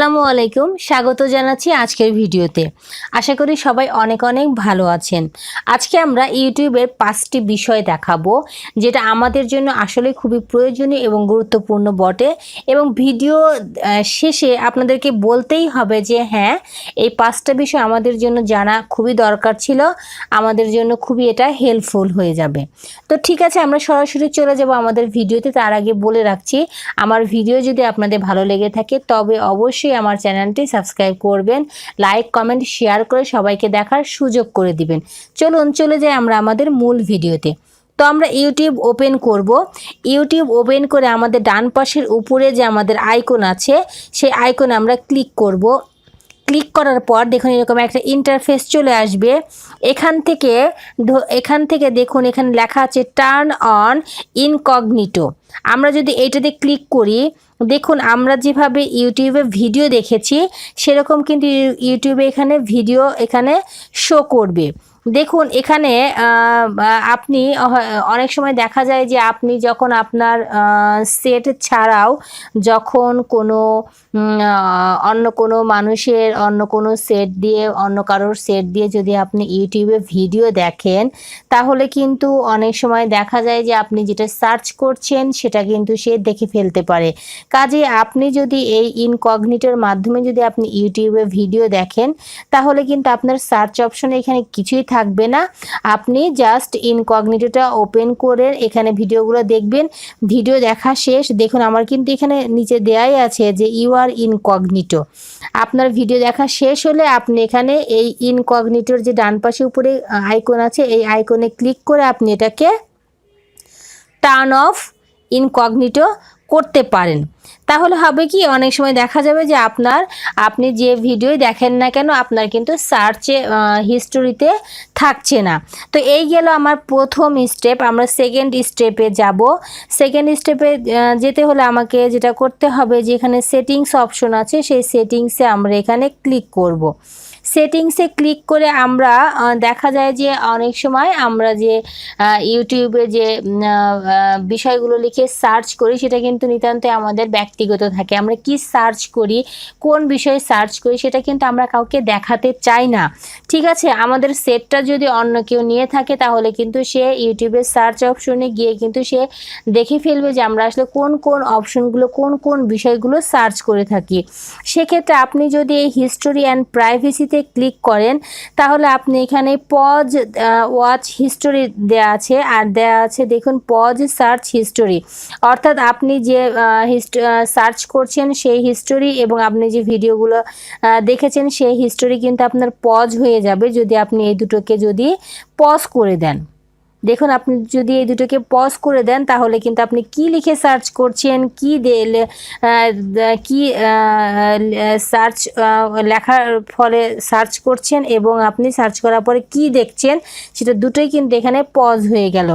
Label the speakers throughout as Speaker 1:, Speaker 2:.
Speaker 1: আসসালামু আলাইকুম। স্বাগত জানাচ্ছি আজকের ভিডিওতে। আশা করি সবাই অনেক অনেক ভালো আছেন। আজকে আমরা ইউটিউবের পাঁচটি বিষয় দেখাবো, যেটা আমাদের জন্য আসলে খুবই প্রয়োজনীয় এবং গুরুত্বপূর্ণ বটে এবং ভিডিও শেষে আপনাদেরকে বলতেই হবে যে হ্যাঁ এই পাঁচটা বিষয় আমাদের জন্য জানা খুবই দরকার ছিল। আমাদের জন্য খুবই এটা হেল্পফুল হয়ে যাবে। তো ঠিক আছে, আমরা সরাসরি চলে যাব আমাদের ভিডিওতে। তার আগে বলে রাখছি, আমার ভিডিও যদি আপনাদের ভালো লেগে থাকে, তবে অবশ্যই আমার চ্যানেলটি সাবস্ক্রাইব করবেন, লাইক, কমেন্ট, শেয়ার করে সবাইকে দেখার সুযোগ করে দিবেন। চলুন, চলে যাই আমরা আমাদের মূল ভিডিওতে। তো আমরা ইউটিউব ওপেন করব। ইউটিউব ওপেন করে আমাদের ডান পাশের উপরে যে আমাদের আইকন আছে, সেই আইকনে আমরা ক্লিক করব। ক্লিক করার পর দেখুন এরকম একটা ইন্টারফেস চলে আসবে। এখান থেকে এখান থেকে দেখুন এখানে লেখা আছে টার্ন অন ইনকগনিটো আমরা যদি এইটাতে ক্লিক করি, দেখুন আমরা যেভাবে ইউটিউবে ভিডিও দেখেছি, সেরকম কিন্তু ইউ- ইউটিউবে এখানে ভিডিও এখানে শো করবে। দেখুন, এখানে আপনি অনেক সময় দেখা যায় যে আপনি যখন আপনার সেট ছাড়াও যখন কোনো অন্য কোনো মানুষের অন্য কোনো সেট দিয়ে, অন্য কারোর সেট দিয়ে যদি আপনি ইউটিউবে ভিডিও দেখেন, তাহলে কিন্তু অনেক সময় দেখা যায় যে আপনি যেটা সার্চ করছেন, সেটা কিন্তু সে দেখে ফেলতে পারে। কাজে আপনি যদি এই ইনকগনিটোর মাধ্যমে যদি আপনি ইউটিউবে ভিডিও দেখেন, তাহলে কিন্তু আপনার সার্চ অপশনে এখানে কিছুই থাকবে না। আপনি জাস্ট ইনকগনিটোটা ওপেন করে এখানে ভিডিওগুলো দেখবেন। ভিডিও দেখা শেষ। দেখুন, আমার কিন্তু এখানে নিচে দেয়াই আছে যে ইউ আর ইনকগনিটো আপনার ভিডিও দেখা শেষ হলে আপনি এখানে এই ইনকগনিটোর যে ডান পাশে উপরে আইকন আছে, এই আইকনে ক্লিক করে আপনি এটাকে টার্ন অফ ইনকগনিটো করতে পারেন। তাহলে হবে কি? অনেক সময় দেখা যাবে যে আপনার, আপনি যে ভিডিও দেখেন না কেন, আপনার কিন্তু সার্চে হিস্টোরিতে থাকছে না। তো এই গেল আমার প্রথম স্টেপ আমরা সেকেন্ড স্টেপে যাব। সেকেন্ড স্টেপে যেতে হলে আমাকে যেটা করতে হবে যেখানে সেটিংস অপশন আছে, সেই সেটিংসে আমরা এখানে ক্লিক করব। সেটিংসে ক্লিক করে আমরা দেখা যায় যে অনেক সময় আমরা যে ইউটিউবে যে বিষয়গুলো লিখে সার্চ করি, সেটা কিন্তু নিতান্ত আমাদের ব্যক্তিগত থাকে। আমরা কি সার্চ করি, কোন বিষয়ে সার্চ করি, সেটা কিন্তু আমরা কাউকে দেখাতে চাই না। ঠিক আছে? আমাদের সেটটা যদি অন্য কেউ নিয়ে থাকে, তাহলে কিন্তু সে ইউটিউবের সার্চ অপশনে গিয়ে কিন্তু সে দেখে ফেলবে যে আমরা আসলে কোন কোন অপশনগুলো, কোন কোন বিষয়গুলো সার্চ করে থাকি। সেক্ষেত্রে আপনি যদি এই হিস্টোরি অ্যান্ড প্রাইভেসিতে ক্লিক করেন, তাহলে আপনি এখানে পজ ওয়াচ হিস্টোরি দেওয়া আছে। আর দেওয়া আছে, দেখুন পজ সার্চ হিস্টোরি অর্থাৎ আপনি যে সার্চ করছেন সেই হিস্টোরি এবং আপনি যে ভিডিওগুলো দেখেছেন সেই হিস্টোরি কিন্তু আপনার পজ হয়ে যাবে যদি আপনি এই দুটোকে যদি পজ করে দেন। দেখুন আপনি যদি এই দুটোকে পজ করে দেন তাহলে কিন্তু আপনি কি লিখে সার্চ করছেন কি দে- আহ, কি সার্চ লেখার ফলে সার্চ করছেন এবং আপনি সার্চ করার পরে কি দেখছেন সেটা দুটোই কিন্তু এখানে পজ হয়ে গেল।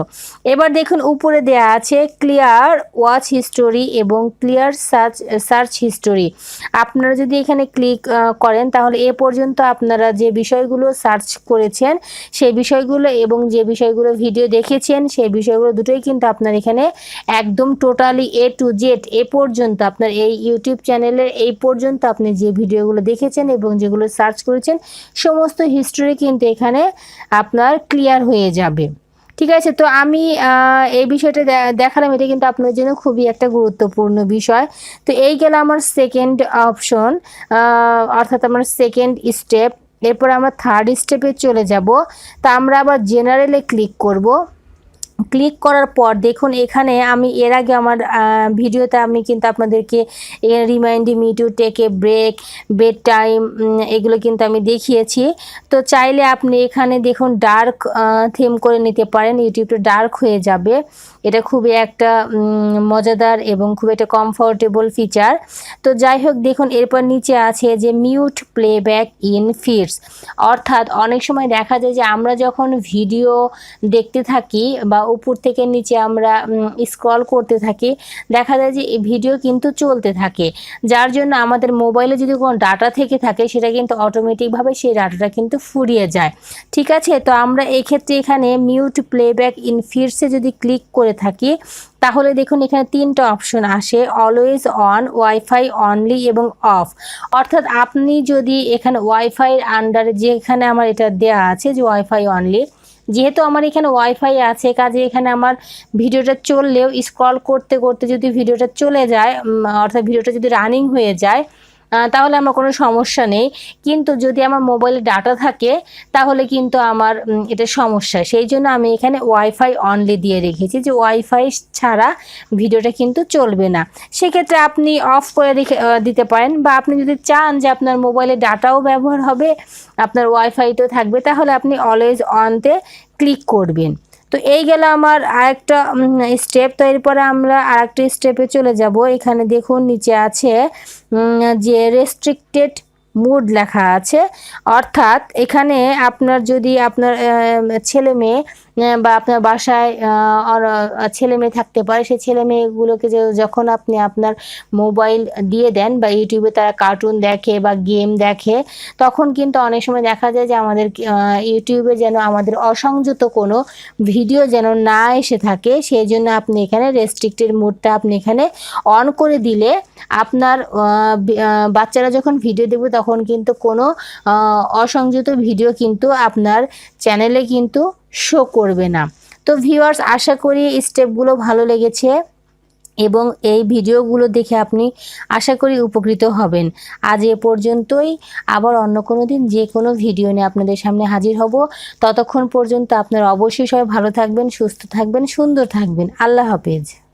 Speaker 1: এবার দেখুন উপরে দেয়া আছে ক্লিয়ার ওয়াচ হিস্টোরি এবং ক্লিয়ার সার্চ সার্চ হিস্টোরি আপনারা যদি এখানে ক্লিক করেন তাহলে এ পর্যন্ত আপনারা যে বিষয়গুলো সার্চ করেছেন সেই বিষয়গুলো এবং যে বিষয়গুলো ভিডিও দেখেছেন সেই বিষয়গুলো দুটোই কিন্তু আপনার এখানে একদম টোটালি এ টু জেড এ পর্যন্ত আপনার এই ইউটিউব চ্যানেলের এই পর্যন্ত আপনি যে ভিডিওগুলো দেখেছেন এবং যেগুলো সার্চ করেছেন, সমস্ত হিস্টোরি কিন্তু এখানে আপনার ক্লিয়ার হয়ে যাবে। ঠিক আছে, তো আমি এই বিষয়টা দেখালাম, এটা কিন্তু আপনার জন্য খুবই একটা গুরুত্বপূর্ণ বিষয়। তো এই গেল আমার সেকেন্ড অপশন অর্থাৎ আমার সেকেন্ড স্টেপ এরপর আমরা থার্ড স্টেপে চলে যাব। তা আমরা আবার জেনারেলে ক্লিক করব। ক্লিক করার পর দেখুন এখানে আমি এর আগে আমার ভিডিওতে আমি কিন্তু আপনাদেরকে remind me to take a break bedtime এগুলো কিন্তু আমি দেখিয়েছি। তো চাইলে আপনি এখানে দেখুন ডার্ক থিম করে নিতে পারেন ইউটিউবটা ডার্ক হয়ে যাবে। এটা খুবই একটা মজাদার এবং খুব একটা কমফোর্টেবল ফিচার তো যাই হোক, দেখুন এরপর নিচে আছে যে মিউট প্লেব্যাক ইন ফিডস অর্থাৎ অনেক সময় দেখা যায় যে আমরা যখন ভিডিও দেখতে থাকি বা উপর থেকে নিচে আমরা স্ক্রল করতে থাকি। দেখা যায় যে এই ভিডিও কিন্তু চলতে থাকে। যার জন্য আমাদের মোবাইলে যদি কোনো ডাটা থেকে থাকে, সেটা কিন্তু অটোমেটিকভাবে সেই ডাটাটা কিন্তু ফুরিয়ে যায়। ঠিক আছে? তো আমরা এক্ষেত্রে এখানে মিউট প্লেব্যাক ইন ফিডসে যদি ক্লিক করে থাকি, তাহলে দেখুন এখানে তিনটা অপশন আসে। অলওয়েজ অন ওয়াইফাই অনলি এবং অফ অর্থাৎ আপনি যদি এখানে ওয়াইফাইয়ের আন্ডারে যেখানে আমার এটা দেয়া আছে যে ওয়াইফাই অনলি যেহেতু আমার এখানে ওয়াইফাই আছে, কাজে এখানে আমার ভিডিওটা চললেও স্ক্রল করতে করতে যদি ভিডিওটা চলে যায় অর্থাৎ ভিডিওটা যদি রানিং হয়ে যায় তাহলে আমার কোনো সমস্যা নেই। কিন্তু যদি আমার মোবাইলে ডাটা থাকে, তাহলে কিন্তু আমার এটা সমস্যা। সেই জন্য আমি এখানে ওয়াইফাই অনলি দিয়ে রেখেছি যে ওয়াইফাই ছাড়া ভিডিওটা কিন্তু চলবে না। সেক্ষেত্রে আপনি অফ করে রেখে দিতে পারেন বা আপনি যদি চান যে আপনার মোবাইলে ডাটাও ব্যবহার হবে, আপনার ওয়াইফাইটাও থাকবে, তাহলে আপনি অলওয়েজ অনতে ক্লিক করবেন। তো এই গেল আমার আরেকটা স্টেপ তো এরপরে আমরা আরেকটা স্টেপে চলে যাব। এখানে দেখুন, নিচে আছে যে রেস্ট্রিক্টেড মুড লেখা আছে। অর্থাৎ এখানে আপনার যদি আপনার ছেলে মেয়ে বা আপনার বাসায় ছেলে মেয়ে থাকতে পারে, সেই ছেলে মেয়েগুলোকে যে যখন আপনি আপনার মোবাইল দিয়ে দেন বা ইউটিউবে তারা কার্টুন দেখে বা গেম দেখে, তখন কিন্তু অনেক সময় দেখা যায় যে আমাদের ইউটিউবে যেন আমাদের অসংযত কোনো ভিডিও যেন না এসে থাকে, সেই জন্য আপনি এখানে রেস্ট্রিক্টেড মোডটা আপনি এখানে অন করে দিলে আপনার বাচ্চারা যখন ভিডিও দেখবে তখন কিন্তু কোনো অসংযত ভিডিও কিন্তু আপনার চ্যানেলে কিন্তু শো করবে না। তো ভিউয়ার্স আশা করি স্টেপগুলো ভালো লেগেছে এবং এই ভিডিওগুলো দেখে আপনি আশা করি উপকৃত হবেন। আজ এ পর্যন্তই। আবার অন্য কোনো দিন যে কোনো ভিডিও নিয়ে আপনাদের সামনে হাজির হব। ততক্ষণ পর্যন্ত আপনারা অবশ্যই সবাই ভালো থাকবেন, সুস্থ থাকবেন, সুন্দর থাকবেন। আল্লাহ হাফেজ।